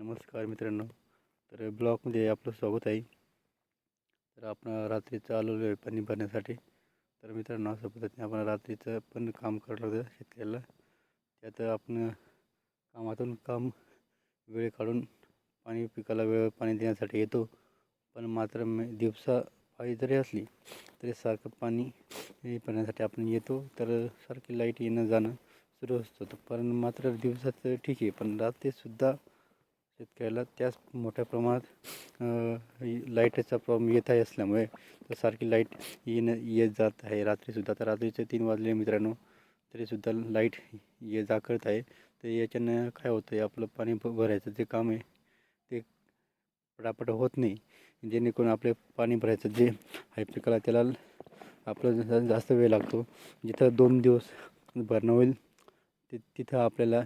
नमस्कार मित्रांनो. तर ब्लॉगमध्ये आपलं स्वागत आहे. तर आपण रात्रीचं आलेलो आहे पाणी भरण्यासाठी. तर मित्रांनो अशा पद्धतीने आपण रात्रीचं पण काम करत होतं शेतकऱ्याला. त्यात आपण कामातून काम वेळ काढून पाणी पिकाला वेळ पाणी देण्यासाठी येतो. पण मात्र मी दिवसा पाळी जरी असली तरी सारखं पाणी भरण्यासाठी आपण येतो. तर सारखी लाइट येणं जाणं सुरू असतं. पण मात्र दिवसाचं ठीक आहे. पण रात्रीसुद्धा शेतकऱ्याला त्याच मोठ्या प्रमाणात लाईटचा प्रॉब्लेम येत आहे असल्यामुळे तर सारखी लाइट येणं येत जात आहे. रात्रीसुद्धा तर रात्रीचे तीन वाजले मित्रांनो तरीसुद्धा लाइट ये जा करत आहे. तर याच्यानं काय होतं आहे आपलं पाणी भरायचं जे काम आहे ते पटापट होत नाही. जेणेकरून आपले पाणी भरायचं जे आहे पिकाला त्याला आपलं जास्त वेळ लागतो. जिथं दोन दिवस भरणं होईल ते तिथं आपल्याला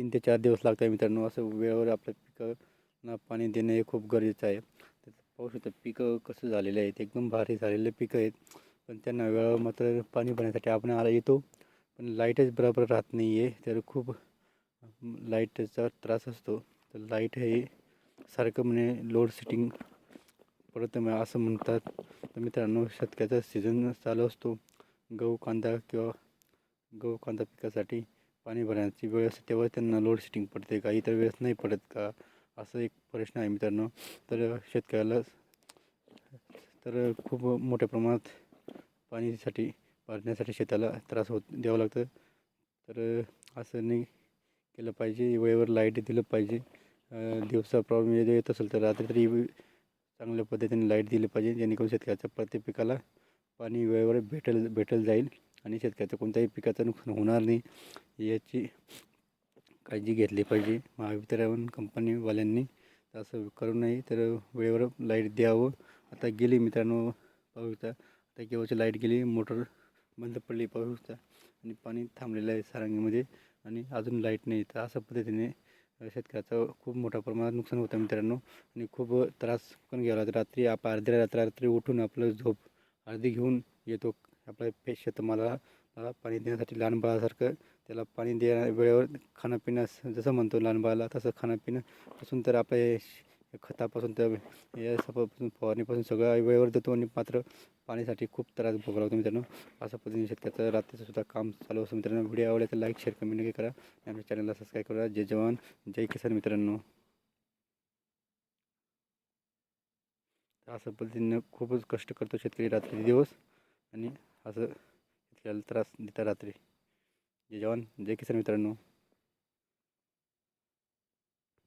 तीन ते चार दिवस लागतात मित्रांनो. असं वेळेवर आपल्या पिकांना पाणी देणं हे खूप गरजेचं आहे. तर पाहू शकता पिकं कसं झालेले आहेत एकदम भारी झालेले पिकं आहेत. पण त्यांना वेळेवर मात्र पाणी भरण्यासाठी आपण आला येतो. पण लाईटच बरोबर राहत नाही आहे तर खूप लाईटचा त्रास असतो. तर लाइट हे सारखं म्हणे लोड सेटिंग परत असं म्हणतात. तर मित्रांनो शतकाचा सीझन चालू असतो. गहू कांदा किंवा गहू कांदा पिकासाठी पाणी भरण्याची वेळ असते तेव्हा त्यांना लोड शेटिंग पडते का? इतर वेळेस नाही पडत का? असं एक प्रश्न आहे मित्रांनो. तर शेतकऱ्याला तर खूप मोठ्या प्रमाणात पाणीसाठी भरण्यासाठी शेताला त्रास होत द्यावं लागतं. तर असं नाही केलं पाहिजे. वेळेवर लाइट दिलं पाहिजे. दिवसा प्रॉब्लेम येत असेल तर रात्री तरी चांगल्या पद्धतीने लाइट दिली पाहिजे जेणेकरून शेतकऱ्याच्या प्रत्येक पिकाला पाणी वेळेवर भेटेल भेटेल जाईल. आणि शेतकऱ्याचं कोणत्याही पिकाचं नुकसान होणार नाही याची काळजी घेतली पाहिजे. महावितरण कंपनीवाल्यांनी असं करू नये तर वेळेवर लाइट द्यावं. आता गेली मित्रांनो पाहू आता केव्हाची लाइट गेली? मोटर बंद पडली पाहू आणि पाणी थांबलेलं आहे सारंगीमध्ये आणि अजून लाइट नाही. तर अशा पद्धतीने शेतकऱ्याचं खूप मोठ्या प्रमाणात नुकसान होतं मित्रांनो. आणि खूप त्रास पण घ्यावा लागतो रात्री आप अर्ध्या रात्र रात्री उठून आपलं झोप अर्धी घेऊन येतो. आपलं पे शेतमाला मला पाणी देण्यासाठी लहान बाळासारखं त्याला पाणी द्या वेळेवर खाणं जसं म्हणतो लहान बाळाला तसं खाणंपिणं पासून तर आपल्या खतापासून तर या सपासून फवारणीपासून सगळं वेळेवर देतो आणि मात्र पाण्यासाठी खूप त्रास भोगावा लागतो मित्रांनो. अशा पद्धतीने शेतकऱ्याचं रात्रीचं सुद्धा काम चालू असतं मित्रांनो. व्हिडिओ आवडला तर लाईक शेअर कमेंट नक्की करा. आणि आमच्या चॅनलला सबस्क्राईब करा. जय जवान जय किसान मित्रांनो. तर अशा पद्धतीनं खूपच कष्ट करतो शेतकरी रात्री दिवस. आणि असं शेतकऱ्याला त्रास देतात रात्री. जय जवान जय किसान मित्रांनो.